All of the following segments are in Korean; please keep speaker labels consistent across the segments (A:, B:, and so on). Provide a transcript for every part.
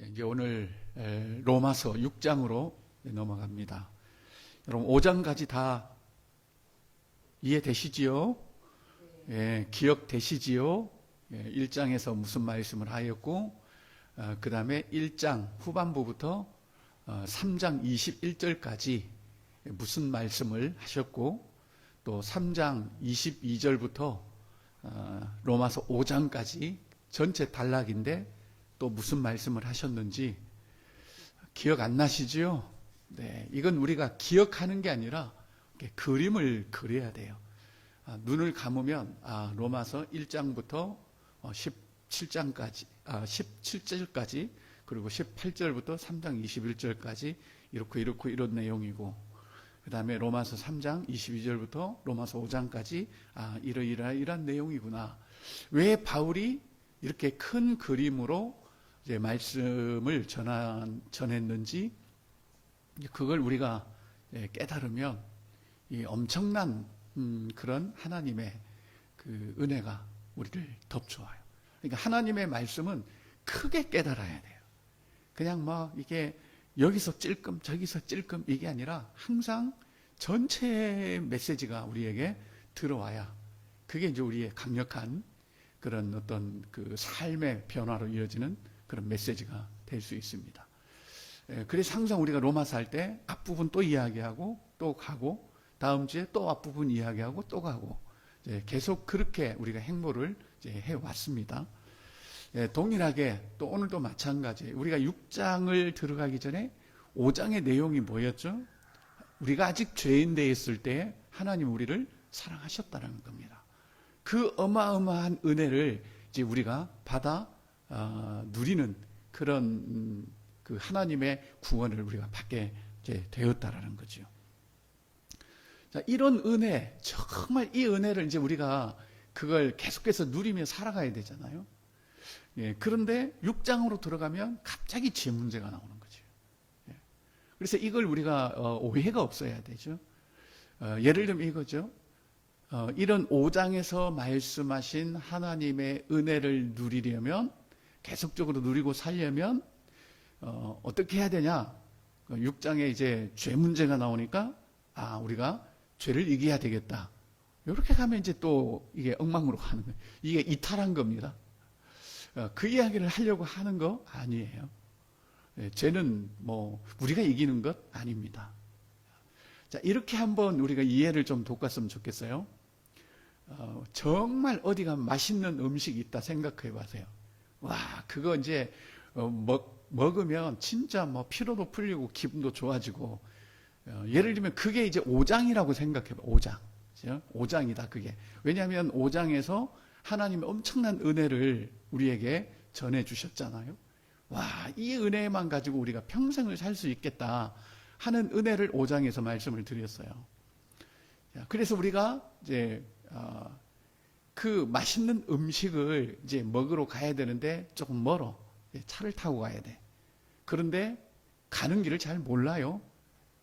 A: 이제 오늘 로마서 6장으로 넘어갑니다. 여러분 5장까지 다 이해되시지요? 예, 기억되시지요? 예, 1장에서 무슨 말씀을 하였고 어, 그 다음에 1장 후반부부터 어, 3장 21절까지 무슨 말씀을 하셨고 또 3장 22절부터 어, 로마서 5장까지 전체 단락인데 또 무슨 말씀을 하셨는지 기억 안 나시지요? 네, 이건 우리가 기억하는 게 아니라 이렇게 그림을 그려야 돼요. 아, 눈을 감으면 아, 로마서 1장부터 17장까지, 아, 17절까지 그리고 18절부터 3장 21절까지 이렇고 이렇고 이런 내용이고 그 다음에 로마서 3장 22절부터 로마서 5장까지 아, 이러이러한 내용이구나. 왜 바울이 이렇게 큰 그림으로 이제 말씀을 전한, 전했는지 그걸 우리가 예, 깨달으면 이 엄청난 음, 그런 하나님의 그 은혜가 우리를 덮쳐와요. 그러니까 하나님의 말씀은 크게 깨달아야 돼요. 그냥 뭐 이게 여기서 찔끔 저기서 찔끔 이게 아니라 항상 전체 메시지가 우리에게 들어와야 그게 이제 우리의 강력한 그런 어떤 그 삶의 변화로 이어지는 그런 메시지가 될 수 있습니다. 예, 그래서 항상 우리가 로마서 할 때 앞부분 또 이야기하고 또 가고 다음 주에 또 앞부분 이야기하고 또 가고 계속 그렇게 우리가 행보를 해왔습니다. 예, 동일하게 또 오늘도 마찬가지. 우리가 6장을 들어가기 전에 5장의 내용이 뭐였죠? 우리가 아직 죄인 되어 있을 때 하나님 우리를 사랑하셨다는 겁니다. 그 어마어마한 은혜를 이제 우리가 받아 어, 누리는 그런 음, 그 하나님의 구원을 우리가 받게 되었다라는 거죠. 자, 이런 은혜, 정말 이 은혜를 이제 우리가 그걸 계속해서 누리며 살아가야 되잖아요. 예, 그런데 6장으로 들어가면 갑자기 죄 문제가 나오는 거죠. 예, 그래서 이걸 우리가 어, 오해가 없어야 되죠. 어, 예를 들면 이거죠. 어, 이런 5장에서 말씀하신 하나님의 은혜를 누리려면 계속적으로 누리고 살려면 어, 어떻게 해야 되냐? 6장에 그 이제 죄 문제가 나오니까 아 우리가 죄를 이겨야 되겠다. 이렇게 가면 이제 또 이게 엉망으로 가는 거예요. 이게 이탈한 겁니다. 어, 그 이야기를 하려고 하는 거 아니에요. 예, 죄는 뭐 우리가 이기는 것 아닙니다. 자 이렇게 한번 우리가 이해를 좀 돕갔으면 좋겠어요. 어, 정말 어디 가 맛있는 음식이 있다 생각해 보세요. 와 그거 이제 어, 먹, 먹으면 진짜 뭐 피로도 풀리고 기분도 좋아지고 어, 예를 들면 그게 이제 5장이라고 생각해 봐. 5장. 5장이다 그게. 왜냐하면 5장에서 하나님의 엄청난 은혜를 우리에게 전해 주셨잖아요. 와, 이 은혜만 가지고 우리가 평생을 살 수 있겠다 하는 은혜를 5장에서 말씀을 드렸어요. 그래서 우리가 이제 어, 그 맛있는 음식을 이제 먹으러 가야 되는데 조금 멀어. 차를 타고 가야 돼. 그런데 가는 길을 잘 몰라요.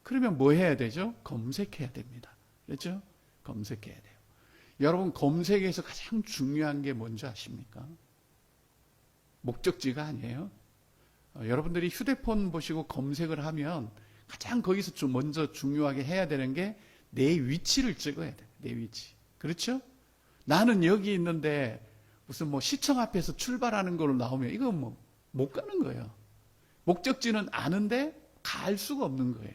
A: 그러면 뭐 해야 되죠? 검색해야 됩니다. 그렇죠? 검색해야 돼요. 여러분 검색에서 가장 중요한 게 뭔지 아십니까? 목적지가 아니에요. 어, 여러분들이 휴대폰 보시고 검색을 하면 가장 거기서 좀 먼저 중요하게 해야 되는 게 내 위치를 찍어야 돼. 내 위치. 그렇죠? 나는 여기 있는데 무슨 뭐 시청 앞에서 출발하는 걸로 나오면 이거 뭐못 가는 거예요. 목적지는 아는데 갈 수가 없는 거예요.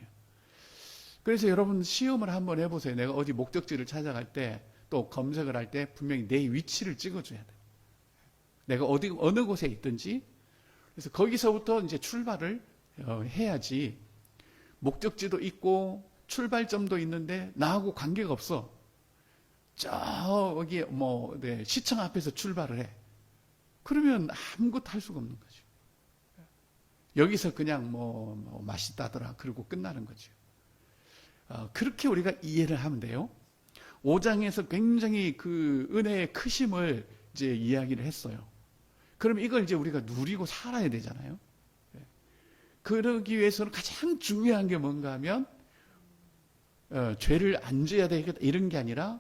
A: 그래서 여러분 시험을 한번 해보세요. 내가 어디 목적지를 찾아갈 때 또 검색을 할 때 분명히 내 위치를 찍어줘야 돼. 내가 어디 어느 곳에 있든지 그래서 거기서부터 이제 출발을 어, 해야지 목적지도 있고 출발점도 있는데 나하고 관계가 없어. 저기 뭐 네, 시청 앞에서 출발을 해. 그러면 아무것도 할 수가 없는 거죠. 여기서 그냥 뭐, 뭐 맛있다더라 그러고 끝나는 거죠. 어, 그렇게 우리가 이해를 하면 돼요. 5장에서 굉장히 그 은혜의 크심을 이제 이야기를 했어요. 그럼 이걸 이제 우리가 누리고 살아야 되잖아요. 그러기 위해서는 가장 중요한 게 뭔가 하면 어, 죄를 안 져야 되겠다 이런 게 아니라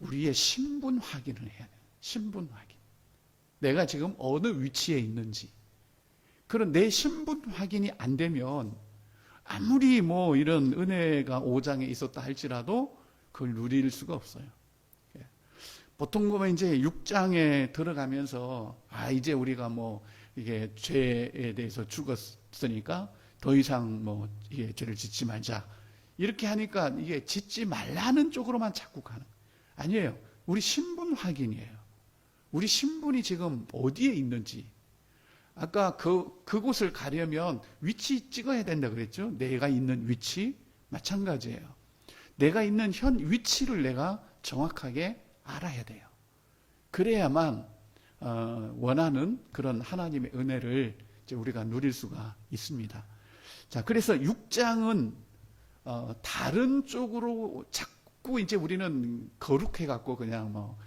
A: 우리의 신분 확인을 해야 돼요. 신분 확인. 내가 지금 어느 위치에 있는지 그런 내 신분 확인이 안 되면 아무리 뭐 이런 은혜가 5장에 있었다 할지라도 그걸 누릴 수가 없어요. 예. 보통 보면 이제 6장에 들어가면서 아 이제 우리가 뭐 이게 죄에 대해서 죽었으니까 더 이상 뭐 이게 죄를 짓지 말자 이렇게 하니까 이게 짓지 말라는 쪽으로만 자꾸 가는 아니에요. 우리 신분 확인이에요. 우리 신분이 지금 어디에 있는지 아까 그, 그곳을 가려면 위치 찍어야 된다 그랬죠? 내가 있는 위치? 마찬가지예요. 내가 있는 현 위치를 내가 정확하게 알아야 돼요. 그래야만, 어, 원하는 그런 하나님의 은혜를 우리가 누릴 수가 있습니다. 자, 그래서 6장은, 어, 다른 쪽으로 자꾸 이제 우리는 거룩해 갖고 그냥 뭐,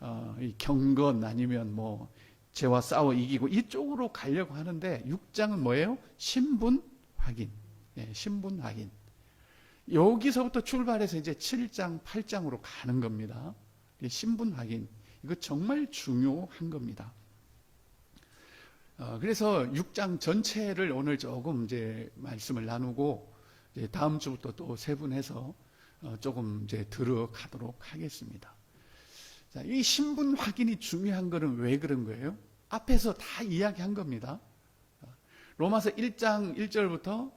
A: 어, 이 경건 아니면 뭐, 죄와 싸워 이기고 이쪽으로 가려고 하는데 6장은 뭐예요? 신분 확인. 예, 신분 확인. 여기서부터 출발해서 이제 7장, 8장으로 가는 겁니다. 이 신분 확인. 이거 정말 중요한 겁니다. 어, 그래서 6장 전체를 오늘 조금 이제 말씀을 나누고 이제 다음 주부터 또 세분해서 어, 조금 이제 들어가도록 하겠습니다. 자, 이 신분 확인이 중요한 거는 왜 그런 거예요? 앞에서 다 이야기한 겁니다. 로마서 1장 1절부터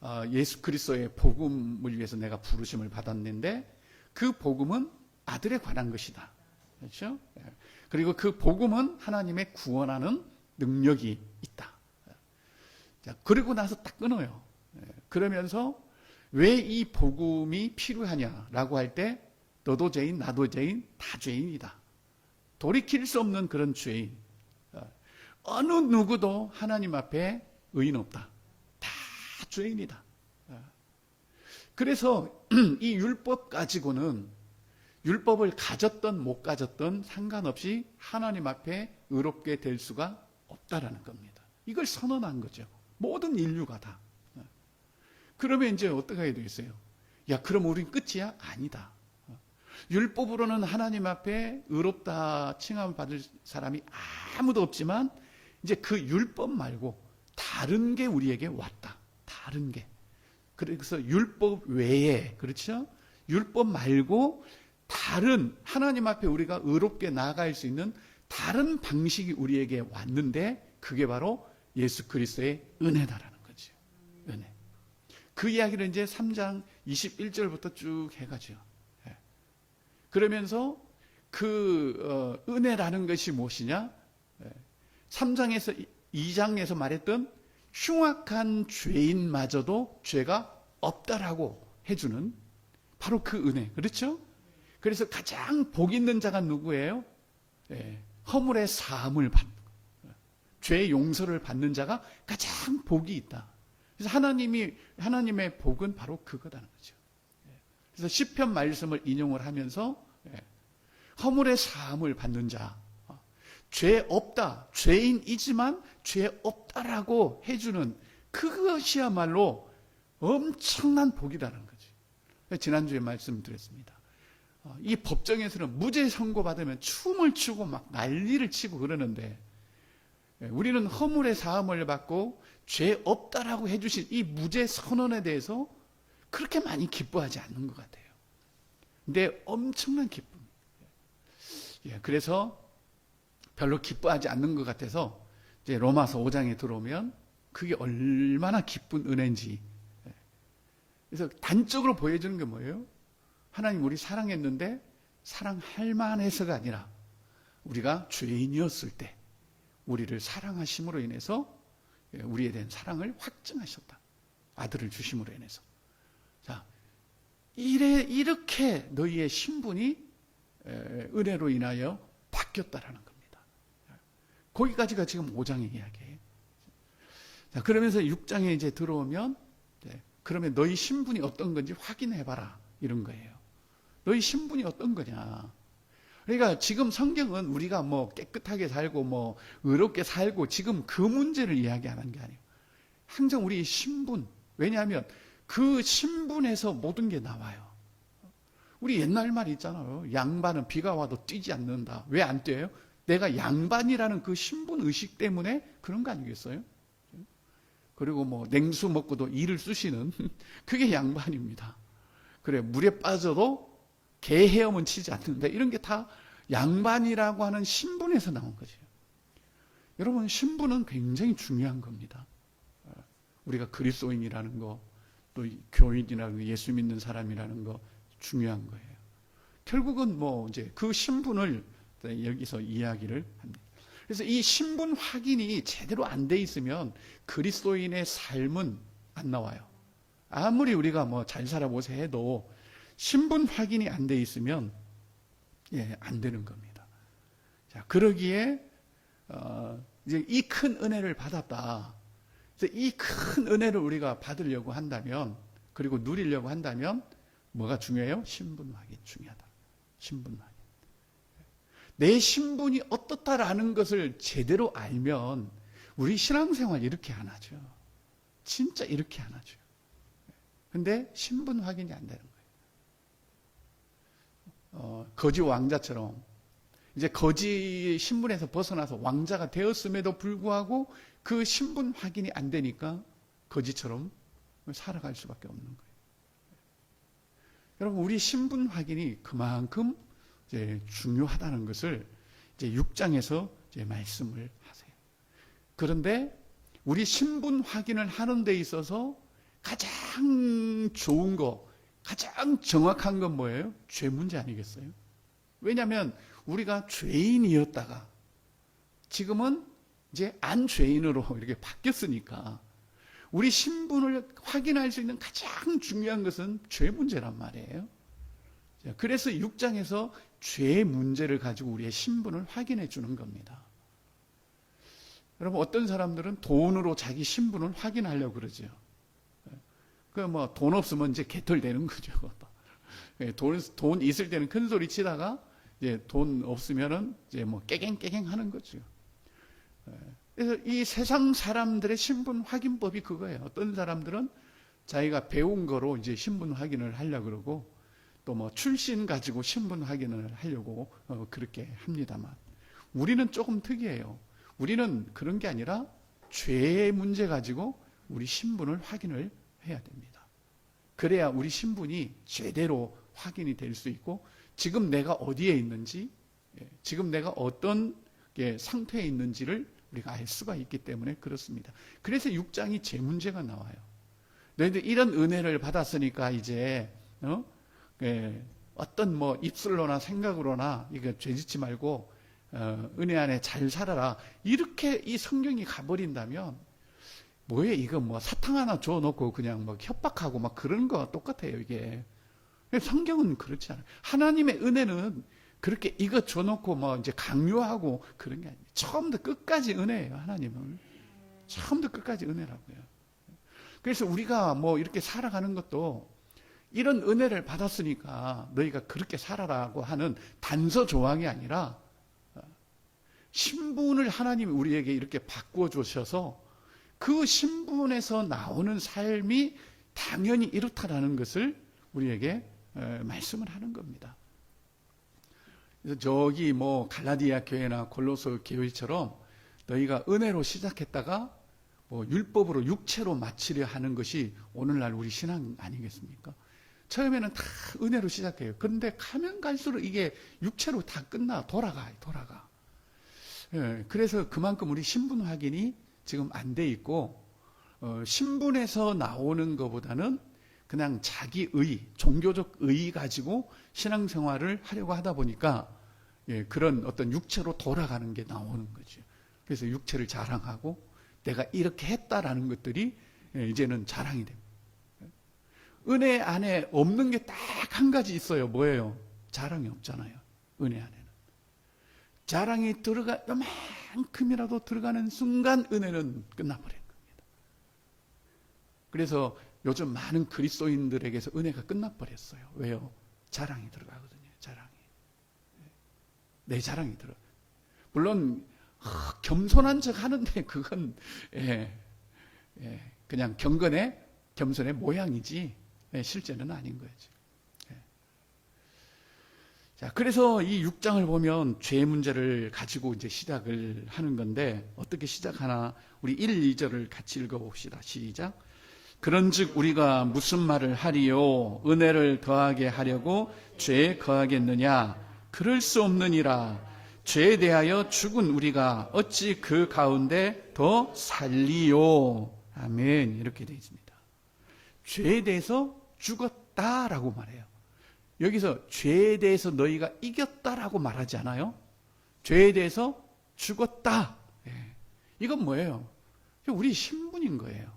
A: 어, 예수 그리스도의 복음을 위해서 내가 부르심을 받았는데 그 복음은 아들에 관한 것이다. 그렇죠? 예. 그리고 그 복음은 하나님의 구원하는 능력이 있다. 자, 그리고 나서 딱 끊어요. 예. 그러면서 왜 이 복음이 필요하냐라고 할 때 너도 죄인, 나도 죄인, 다 죄인이다. 돌이킬 수 없는 그런 죄인. 어, 어느 누구도 하나님 앞에 의인 없다. 다 죄인이다. 어. 그래서 이 율법 가지고는 율법을 가졌던 못 가졌던 상관없이 하나님 앞에 의롭게 될 수가 없다라는 겁니다. 이걸 선언한 거죠. 모든 인류가 다. 어. 그러면 이제 어떻게 해야 되겠어요? 야, 그럼 우린 끝이야? 아니다. 율법으로는 하나님 앞에 의롭다 칭함 받을 사람이 아무도 없지만 이제 그 율법 말고 다른 게 우리에게 왔다. 다른 게. 그래서 율법 외에 그렇죠? 율법 말고 다른 하나님 앞에 우리가 의롭게 나아갈 수 있는 다른 방식이 우리에게 왔는데 그게 바로 예수 그리스도의 은혜다라는 거죠. 은혜. 그 이야기를 이제 3장 21절부터 쭉 해가죠. 그러면서 그 어, 은혜라는 것이 무엇이냐? 3장에서 2장에서 말했던 흉악한 죄인마저도 죄가 없다라고 해주는 바로 그 은혜. 그렇죠? 그래서 가장 복 있는 자가 누구예요? 예, 허물의 사함을 받는 죄 용서를 받는 자가 가장 복이 있다. 그래서 하나님이 하나님의 복은 바로 그거다는 거죠. 그래서 시편 말씀을 인용을 하면서 예, 허물의 사함을 받는 자, 어, 죄 없다, 죄인이지만 죄 없다라고 해주는 그것이야말로 엄청난 복이라는 거지. 지난주에 말씀드렸습니다. 어, 이 법정에서는 무죄 선고받으면 춤을 추고 막 난리를 치고 그러는데 예, 우리는 허물의 사함을 받고 죄 없다라고 해주신 이 무죄 선언에 대해서 그렇게 많이 기뻐하지 않는 것 같아요. 근데 엄청난 기쁨. 예, 그래서 별로 기뻐하지 않는 것 같아서 이제 로마서 5장에 들어오면 그게 얼마나 기쁜 은혜인지. 예. 그래서 단적으로 보여주는 게 뭐예요? 하나님 우리 사랑했는데 사랑할 만해서가 아니라 우리가 죄인이었을 때 우리를 사랑하심으로 인해서 예, 우리에 대한 사랑을 확증하셨다. 아들을 주심으로 인해서. 자, 이래, 이렇게 너희의 신분이 은혜로 인하여 바뀌었다라는 겁니다. 거기까지가 지금 5장의 이야기예요. 자, 그러면서 6장에 이제 들어오면, 네, 그러면 너희 신분이 어떤 건지 확인해 봐라. 이런 거예요. 너희 신분이 어떤 거냐. 그러니까 지금 성경은 우리가 뭐 깨끗하게 살고 뭐 의롭게 살고 지금 그 문제를 이야기하는 게 아니에요. 항상 우리 신분. 왜냐하면 그 신분에서 모든 게 나와요. 우리 옛날 말 있잖아요. 양반은 비가 와도 뛰지 않는다. 왜 안 뛰어요? 내가 양반이라는 그 신분 의식 때문에 그런 거 아니겠어요? 그리고 뭐 냉수 먹고도 이를 쑤시는 그게 양반입니다. 그래 물에 빠져도 개 헤엄은 치지 않는다. 이런 게 다 양반이라고 하는 신분에서 나온 거죠. 여러분 신분은 굉장히 중요한 겁니다. 우리가 그리스도인이라는 거, 또 교인이라는 거, 예수 믿는 사람이라는 거 중요한 거예요. 결국은 뭐 이제 그 신분을 여기서 이야기를 합니다. 그래서 이 신분 확인이 제대로 안 돼 있으면 그리스도인의 삶은 안 나와요. 아무리 우리가 뭐 잘 살아보세 해도 신분 확인이 안 돼 있으면 예, 안 되는 겁니다. 자, 그러기에 어, 이제 이 큰 은혜를 받았다. 이 큰 은혜를 우리가 받으려고 한다면 그리고 누리려고 한다면 뭐가 중요해요? 신분 확인 중요하다. 신분 확인. 내 신분이 어떻다라는 것을 제대로 알면 우리 신앙생활 이렇게 안 하죠. 진짜 이렇게 안 하죠. 근데 신분 확인이 안 되는 거예요. 어, 거지 왕자처럼 이제 거지 신분에서 벗어나서 왕자가 되었음에도 불구하고 그 신분 확인이 안 되니까 거지처럼 살아갈 수밖에 없는 거예요. 여러분 우리 신분 확인이 그만큼 이제 중요하다는 것을 이제 6장에서 이제 말씀을 하세요. 그런데 우리 신분 확인을 하는 데 있어서 가장 좋은 거, 가장 정확한 건 뭐예요? 죄 문제 아니겠어요? 왜냐하면 우리가 죄인이었다가 지금은 이제 안 죄인으로 이렇게 바뀌었으니까 우리 신분을 확인할 수 있는 가장 중요한 것은 죄 문제란 말이에요. 그래서 6장에서 죄 문제를 가지고 우리의 신분을 확인해 주는 겁니다. 여러분 어떤 사람들은 돈으로 자기 신분을 확인하려고 그러죠. 그뭐 돈 없으면 이제 개털되는 거죠. 돈, 돈 있을 때는 큰 소리 치다가 이제 돈 없으면은 이제 뭐 깨갱깨갱 하는 거죠. 그래서 이 세상 사람들의 신분 확인법이 그거예요. 어떤 사람들은 자기가 배운 거로 이제 신분 확인을 하려 그러고 또 뭐 출신 가지고 신분 확인을 하려고 어 그렇게 합니다만 우리는 조금 특이해요. 우리는 그런 게 아니라 죄의 문제 가지고 우리 신분을 확인을 해야 됩니다. 그래야 우리 신분이 제대로 확인이 될 수 있고 지금 내가 어디에 있는지 예, 지금 내가 어떤 상태에 있는지를 우리가 알 수가 있기 때문에 그렇습니다. 그래서 6장이 제 문제가 나와요. 너희들 이런 은혜를 받았으니까 이제 어? 예, 어떤 뭐 입술로나 생각으로나 이거 죄짓지 말고 어, 은혜 안에 잘 살아라. 이렇게 이 성경이 가버린다면 뭐예요? 이거 뭐 사탕 하나 줘놓고 그냥 뭐 협박하고 막 그런 거 똑같아요 이게. 성경은 그렇지 않아요. 하나님의 은혜는 그렇게 이거 줘놓고 뭐 이제 강요하고 그런 게 아니에요. 처음부터 끝까지 은혜예요, 하나님은. 처음부터 끝까지 은혜라고요. 그래서 우리가 뭐 이렇게 살아가는 것도 이런 은혜를 받았으니까 너희가 그렇게 살아라고 하는 단서 조항이 아니라 신분을 하나님이 우리에게 이렇게 바꾸어 주셔서 그 신분에서 나오는 삶이 당연히 이렇다라는 것을 우리에게 말씀을 하는 겁니다. 저기 뭐 갈라디아 교회나 골로소 교회처럼 너희가 은혜로 시작했다가 뭐 율법으로 육체로 마치려 하는 것이 오늘날 우리 신앙 아니겠습니까? 처음에는 다 은혜로 시작해요. 그런데 가면 갈수록 이게 육체로 다 끝나 돌아가 돌아가. 예, 그래서 그만큼 우리 신분 확인이 지금 안 돼 있고 어, 신분에서 나오는 것보다는 그냥 자기 의, 종교적 의 가지고 신앙생활을 하려고 하다 보니까 예, 그런 어떤 육체로 돌아가는 게 나오는 거죠. 그래서 육체를 자랑하고 내가 이렇게 했다라는 것들이 예, 이제는 자랑이 됩니다. 은혜 안에 없는 게 딱 한 가지 있어요. 뭐예요? 자랑이 없잖아요. 은혜 안에는. 자랑이 들어가, 요만큼이라도 들어가는 순간 은혜는 끝나버린 겁니다. 그래서 요즘 많은 그리스도인들에게서 은혜가 끝나버렸어요. 왜요? 자랑이 들어가거든요. 자랑이. 내 자랑이 들어. 물론 아, 겸손한 척 하는데 그건 예, 예, 그냥 경건의 겸손의 모양이지 예, 실제는 아닌 거죠. 예. 자, 그래서 이 6장을 보면 죄 문제를 가지고 이제 시작을 하는 건데 어떻게 시작하나 우리 1, 2절을 같이 읽어 봅시다. 시작. 그런즉 우리가 무슨 말을 하리요 은혜를 더하게 하려고 죄에 거하겠느냐 그럴 수 없느니라 죄에 대하여 죽은 우리가 어찌 그 가운데 더 살리요 아멘 이렇게 되어 있습니다. 죄에 대해서 죽었다라고 말해요. 여기서 죄에 대해서 너희가 이겼다라고 말하지 않아요? 죄에 대해서 죽었다. 예. 이건 뭐예요? 우리 신분인 거예요.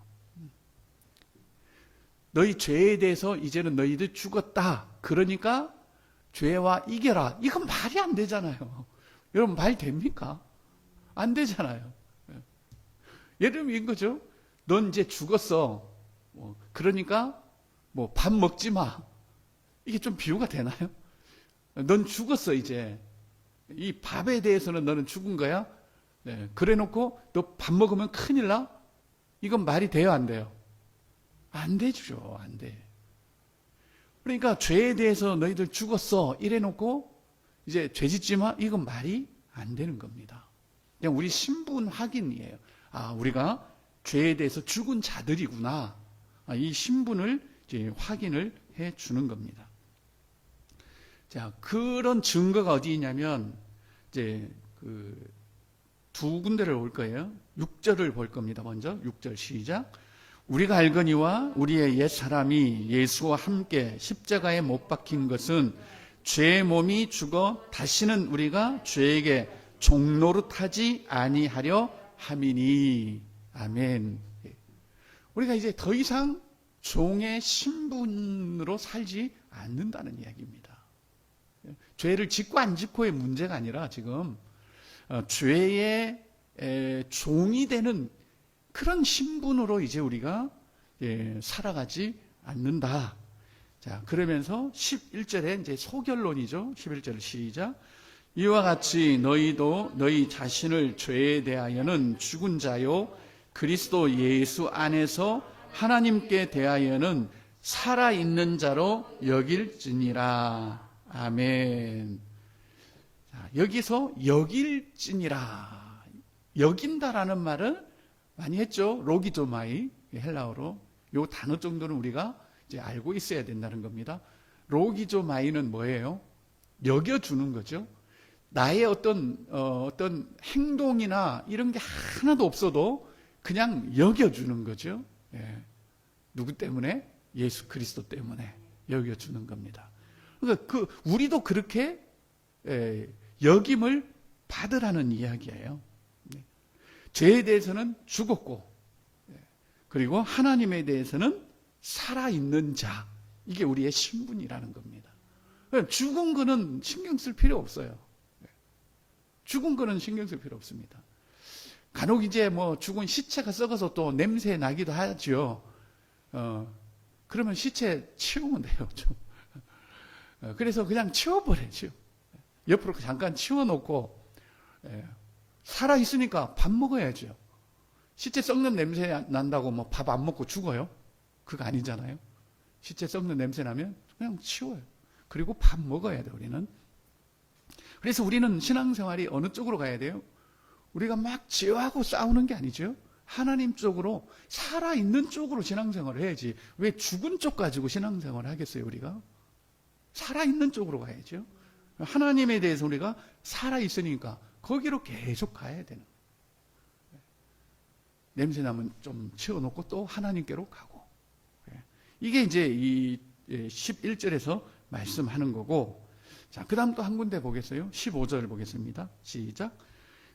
A: 너희 죄에 대해서 이제는 너희들 죽었다. 그러니까 죄와 이겨라. 이건 말이 안 되잖아요. 여러분 말 됩니까? 안 되잖아요. 예. 예를 들면 이런 거죠. 넌 이제 죽었어. 뭐, 그러니까 뭐 밥 먹지 마. 이게 좀 비유가 되나요? 넌 죽었어 이제. 이 밥에 대해서는 너는 죽은 거야. 네, 그래 놓고 너 밥 먹으면 큰일 나? 이건 말이 돼요 안 돼요? 안 되죠. 안 돼. 그러니까 죄에 대해서 너희들 죽었어. 이래 놓고 이제 죄 짓지 마. 이건 말이 안 되는 겁니다. 그냥 우리 신분 확인이에요. 아, 우리가 죄에 대해서 죽은 자들이구나. 아, 이 신분을 확인을 해 주는 겁니다. 자, 그런 증거가 어디 있냐면 이제 그 두 군데를 볼 거예요. 6절을 볼 겁니다. 먼저 6절 시작. 우리가 알거니와 우리의 옛 사람이 예수와 함께 십자가에 못 박힌 것은 죄의 몸이 죽어 다시는 우리가 죄에게 종노릇하지 아니하려 함이니 아멘. 우리가 이제 더 이상 종의 신분으로 살지 않는다는 이야기입니다. 죄를 짓고 안 짓고의 문제가 아니라 지금 어, 죄의 에, 종이 되는 그런 신분으로 이제 우리가 예, 살아가지 않는다. 자, 그러면서 11절에 이제 소결론이죠. 11절 시작. 이와 같이 너희도 너희 자신을 죄에 대하여는 죽은 자요 그리스도 예수 안에서 하나님께 대하여는 살아 있는 자로 여길지니라. 아멘. 자, 여기서 여길지니라. 여긴다라는 말은 많이 했죠. 로기조마이 헬라어로 요 단어 정도는 우리가 이제 알고 있어야 된다는 겁니다. 로기조마이는 뭐예요? 여겨주는 거죠. 나의 어떤 어, 어떤 행동이나 이런 게 하나도 없어도 그냥 여겨주는 거죠. 예. 누구 때문에? 예수 그리스도 때문에 여겨주는 겁니다. 그러니까 그 우리도 그렇게 예, 여김을 받으라는 이야기예요. 네. 죄에 대해서는 죽었고, 예, 그리고 하나님에 대해서는 살아있는 자. 이게 우리의 신분이라는 겁니다. 그러니까 죽은 거는 신경 쓸 필요 없어요. 예. 죽은 거는 신경 쓸 필요 없습니다. 간혹 이제 뭐 죽은 시체가 썩어서 또 냄새 나기도 하죠. 어, 그러면 시체 치우면 돼요, 좀. 어, 그래서 그냥 치워버려죠. 옆으로 잠깐 치워놓고 예, 살아 있으니까 밥 먹어야죠. 시체 썩는 냄새 난다고 뭐 밥 안 먹고 죽어요? 그거 아니잖아요. 시체 썩는 냄새 나면 그냥 치워요. 그리고 밥 먹어야 돼 우리는. 그래서 우리는 신앙생활이 어느 쪽으로 가야 돼요? 우리가 막 죄하고 싸우는 게 아니죠. 하나님 쪽으로 살아있는 쪽으로 신앙생활을 해야지. 왜 죽은 쪽 가지고 신앙생활을 하겠어요, 우리가? 살아있는 쪽으로 가야죠. 하나님에 대해서 우리가 살아있으니까 거기로 계속 가야 되는 거예요. 냄새 나면 좀 치워놓고 또 하나님께로 가고. 예. 이게 이제 이 11절에서 말씀하는 거고. 자, 그 다음 또 한 군데 보겠어요. 15절 보겠습니다. 시작.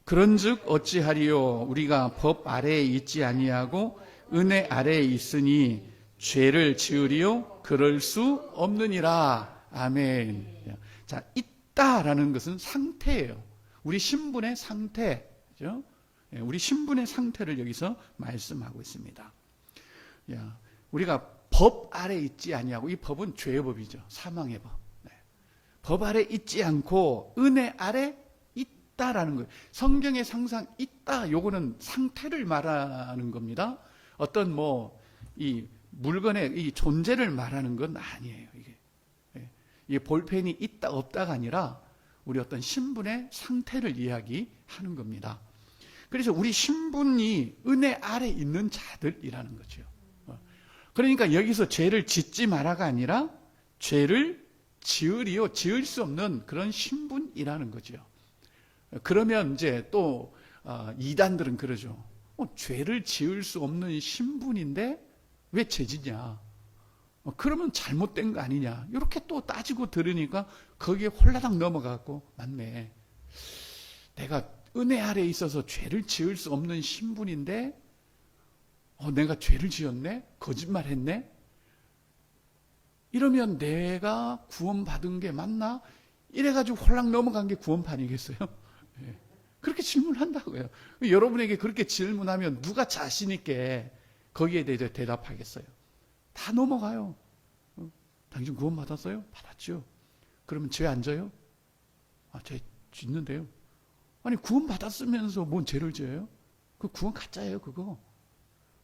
A: 그런즉 어찌하리요 우리가 법 아래에 있지 아니하고 은혜 아래에 있으니 죄를 지으리요 그럴 수 없느니라 아멘. 자 있다라는 것은 상태예요. 우리 신분의 상태, 죠 우리 신분의 상태를 여기서 말씀하고 있습니다. 야, 우리가 법 아래 있지 아니하고 이 법은 죄의 법이죠. 사망의 법. 네. 법 아래 있지 않고 은혜 아래 있다라는 거예요. 성경에 상상 있다. 요거는 상태를 말하는 겁니다. 어떤 뭐 이 물건의 이 존재를 말하는 건 아니에요. 이게 예. 이 볼펜이 있다 없다가 아니라 우리 어떤 신분의 상태를 이야기하는 겁니다. 그래서 우리 신분이 은혜 아래 있는 자들이라는 거죠. 어. 그러니까 여기서 죄를 짓지 마라가 아니라 죄를 지으리요 지을 수 없는 그런 신분이라는 거죠. 그러면 이제 또 어, 이단들은 그러죠. 어, 죄를 지을 수 없는 신분인데 왜 죄지냐? 어, 그러면 잘못된 거 아니냐? 이렇게 또 따지고 들으니까 거기에 홀라당 넘어가고 맞네. 내가 은혜 아래 있어서 죄를 지을 수 없는 신분인데 어, 내가 죄를 지었네? 거짓말했네? 이러면 내가 구원받은 게 맞나? 이래가지고 홀랑 넘어간 게 구원판이겠어요? 예. 그렇게 질문한다고요. 여러분에게 그렇게 질문하면 누가 자신있게 거기에 대해 대답하겠어요? 다 넘어가요. 어? 당신 구원 받았어요? 받았죠. 그러면 죄 안 져요? 아, 죄 짓는데요. 아니, 구원 받았으면서 뭔 죄를 져요? 그 구원 가짜예요, 그거.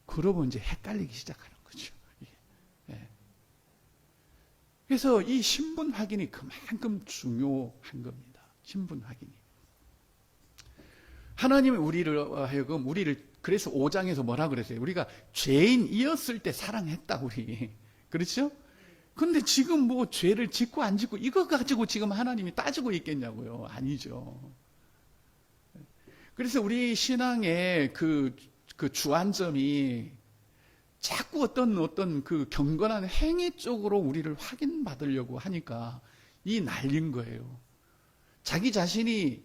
A: 그러면 이제 헷갈리기 시작하는 거죠. 이게. 예. 그래서 이 신분 확인이 그만큼 중요한 겁니다. 신분 확인이. 하나님이 우리를 하여금 우리를 그래서 5장에서 뭐라 그랬어요? 우리가 죄인이었을 때 사랑했다 우리. 그렇죠? 근데 지금 뭐 죄를 짓고 안 짓고 이거 가지고 지금 하나님이 따지고 있겠냐고요. 아니죠. 그래서 우리 신앙의 그, 그 주안점이 자꾸 어떤 어떤 그 경건한 행위 쪽으로 우리를 확인받으려고 하니까 이 날린 거예요. 자기 자신이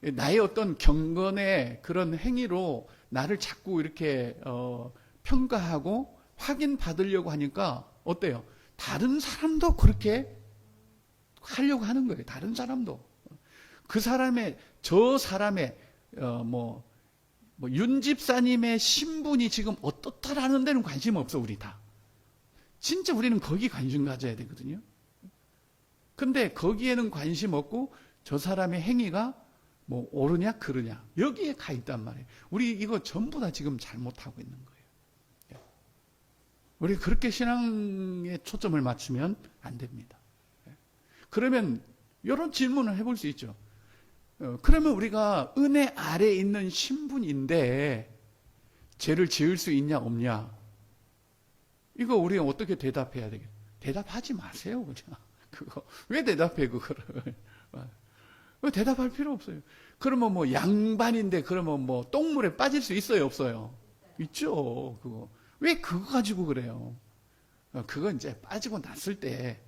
A: 나의 어떤 경건의 그런 행위로 나를 자꾸 이렇게 어, 평가하고 확인 받으려고 하니까 어때요? 다른 사람도 그렇게 하려고 하는 거예요. 다른 사람도 그 사람의 저 사람의 어, 뭐, 뭐 윤집사님의 신분이 지금 어떻다라는 데는 관심 없어 우리 다. 진짜 우리는 거기 관심 가져야 되거든요. 근데 거기에는 관심 없고 저 사람의 행위가 뭐 옳으냐 그르냐 여기에 가 있단 말이에요. 우리 이거 전부 다 지금 잘못하고 있는 거예요. 예. 우리 그렇게 신앙에 초점을 맞추면 안 됩니다. 예. 그러면 이런 질문을 해볼 수 있죠. 어, 그러면 우리가 은혜 아래 있는 신분인데 죄를 지을 수 있냐 없냐? 이거 우리가 어떻게 대답해야 되겠? 대답하지 마세요, 그냥 그거 왜 대답해 그거를? 대답할 필요 없어요. 그러면 뭐 양반인데 그러면 뭐 똥물에 빠질 수 있어요, 없어요? 있죠, 그거. 왜 그거 가지고 그래요? 어, 그거 이제 빠지고 났을 때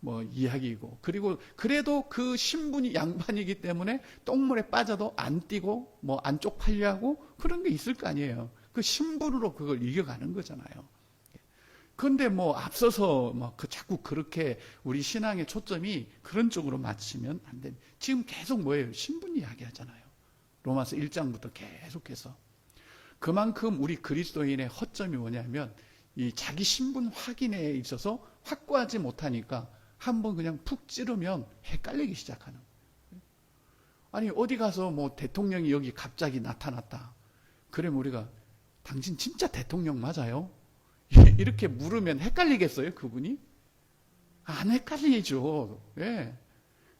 A: 뭐 이야기고 그리고 그래도 그 신분이 양반이기 때문에 똥물에 빠져도 안 뛰고 뭐 안 쪽 팔려 하고 그런 게 있을 거 아니에요. 그 신분으로 그걸 이겨가는 거잖아요. 그런데 뭐 앞서서 뭐 그 자꾸 그렇게 우리 신앙의 초점이 그런 쪽으로 맞추면 안 됩니다. 지금 계속 뭐예요? 신분 이야기 하잖아요. 로마서 1장부터 계속해서. 그만큼 우리 그리스도인의 허점이 뭐냐면 이 자기 신분 확인에 있어서 확고하지 못하니까 한번 그냥 푹 찌르면 헷갈리기 시작하는. 아니 어디 가서 뭐 대통령이 여기 갑자기 나타났다. 그러면 우리가 당신 진짜 대통령 맞아요? 이렇게 물으면 헷갈리겠어요, 그분이? 안 헷갈리죠. 왜?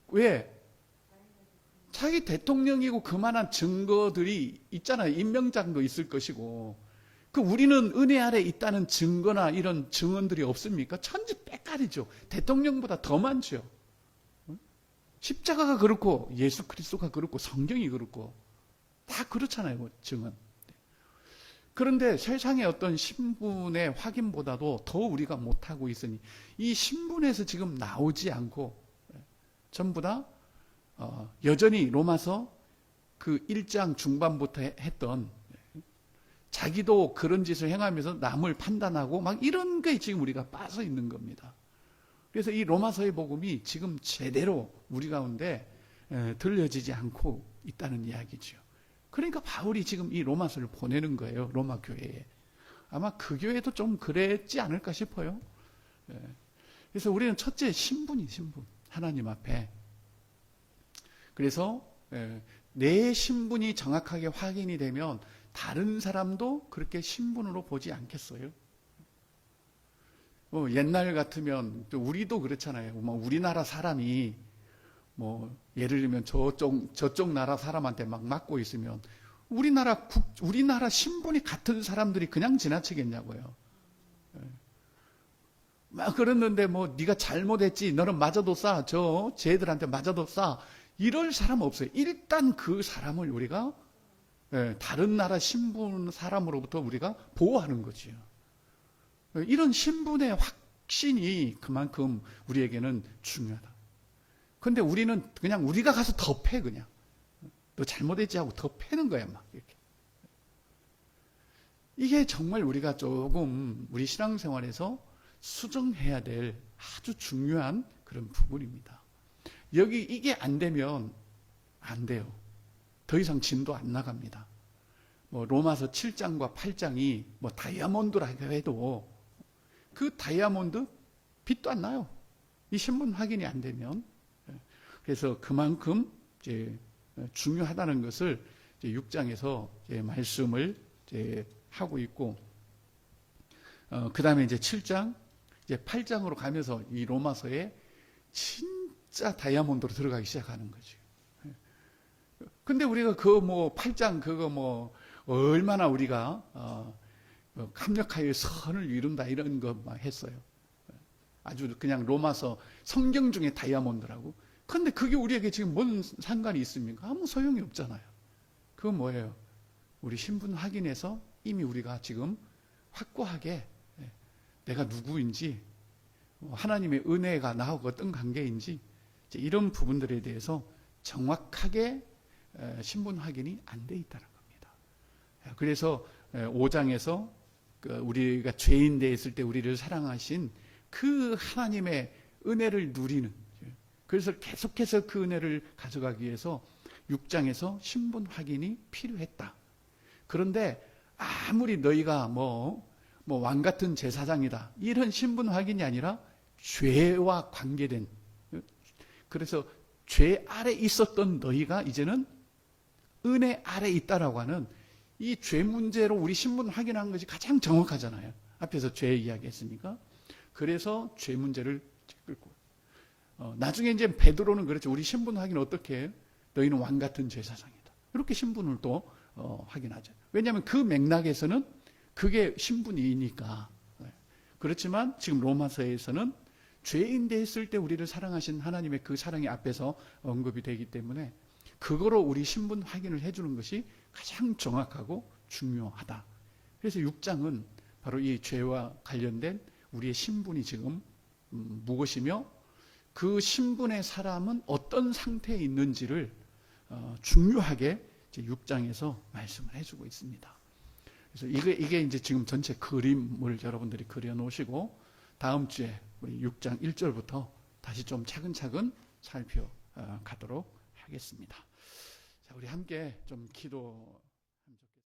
A: 왜? 자기 대통령이고 그만한 증거들이 있잖아요. 임명장도 있을 것이고. 그 우리는 은혜 아래 있다는 증거나 이런 증언들이 없습니까? 천지 빽깔이죠. 대통령보다 더 많죠. 십자가가 그렇고 예수 그리스도가 그렇고 성경이 그렇고 다 그렇잖아요. 증언. 그런데 세상의 어떤 신분의 확인보다도 더 우리가 못하고 있으니 이 신분에서 지금 나오지 않고 전부 다 어, 여전히 로마서 그 1장 중반부터 했던 자기도 그런 짓을 행하면서 남을 판단하고 막 이런 게 지금 우리가 빠져 있는 겁니다. 그래서 이 로마서의 복음이 지금 제대로 우리 가운데 들려지지 않고 있다는 이야기죠. 그러니까 바울이 지금 이 로마서를 보내는 거예요. 로마 교회에. 아마 그 교회도 좀 그랬지 않을까 싶어요. 예. 그래서 우리는 첫째 신분이 신분. 하나님 앞에. 그래서 예, 내 신분이 정확하게 확인이 되면 다른 사람도 그렇게 신분으로 보지 않겠어요? 어, 옛날 같으면 또 우리도 그렇잖아요. 뭐 우리나라 사람이 뭐 예를 들면 저쪽 저쪽 나라 사람한테 막 맞고 있으면 우리나라 국 우리나라 신분이 같은 사람들이 그냥 지나치겠냐고요. 예. 막 그랬는데 뭐 네가 잘못했지 너는 맞아도 싸 저 쟤들한테 맞아도 싸 이럴 사람 없어요. 일단 그 사람을 우리가 예, 다른 나라 신분 사람으로부터 우리가 보호하는 거지요. 예, 이런 신분의 확신이 그만큼 우리에게는 중요하다. 근데 우리는 그냥 우리가 가서 더 패, 그냥. 너 잘못했지 하고 더 패는 거야, 막, 이렇게. 이게 정말 우리가 조금 우리 신앙생활에서 수정해야 될 아주 중요한 그런 부분입니다. 여기 이게 안 되면 안 돼요. 더 이상 진도 안 나갑니다. 뭐 로마서 7장과 8장이 뭐 다이아몬드라고 해도 그 다이아몬드 빛도 안 나요. 이 신분 확인이 안 되면 그래서 그만큼 이제 중요하다는 것을 이제 6장에서 이제 말씀을 이제 하고 있고 어, 그 다음에 이제 7장 이제 8장으로 가면서 이 로마서에 진짜 다이아몬드로 들어가기 시작하는 거죠. 근데 우리가 그 뭐 8장 그거 뭐 얼마나 우리가 어, 뭐 합력하여 선을 이룬다 이런 것만 했어요. 아주 그냥 로마서 성경 중에 다이아몬드라고. 근데 그게 우리에게 지금 뭔 상관이 있습니까? 아무 소용이 없잖아요. 그건 뭐예요? 우리 신분 확인해서 이미 우리가 지금 확고하게 예, 내가 누구인지 하나님의 은혜가 나하고 어떤 관계인지 이런 부분들에 대해서 정확하게 에, 신분 확인이 안 돼 있다는 겁니다. 예, 그래서 5장에서 우리가 죄인 돼 있을 때 우리를 사랑하신 그 하나님의 은혜를 누리는 그래서 계속해서 그 은혜를 가져가기 위해서 6장에서 신분 확인이 필요했다. 그런데 아무리 너희가 뭐, 뭐 왕 같은 제사장이다. 이런 신분 확인이 아니라 죄와 관계된, 그래서 죄 아래 있었던 너희가 이제는 은혜 아래 있다라고 하는 이 죄 문제로 우리 신분 확인한 것이 가장 정확하잖아요. 앞에서 죄 이야기 했으니까. 그래서 죄 문제를. 어, 나중에 이제 베드로는 그렇죠. 우리 신분 확인 어떻게 해요? 너희는 왕 같은 제사장이다. 이렇게 신분을 또 어, 확인하죠. 왜냐하면 그 맥락에서는 그게 신분이니까. 네. 그렇지만 지금 로마서에서는 죄인 됐을 때 우리를 사랑하신 하나님의 그 사랑이 앞에서 언급이 되기 때문에 그거로 우리 신분 확인을 해주는 것이 가장 정확하고 중요하다. 그래서 6장은 바로 이 죄와 관련된 우리의 신분이 지금 음, 무엇이며 그 신분의 사람은 어떤 상태에 있는지를 어, 중요하게 이제 6장에서 말씀을 해주고 있습니다. 그래서 이게, 이게 이제 지금 전체 그림을 여러분들이 그려놓으시고 다음 주에 우리 6장 1절부터 다시 좀 차근차근 살펴가도록 하겠습니다. 자, 우리 함께 좀 기도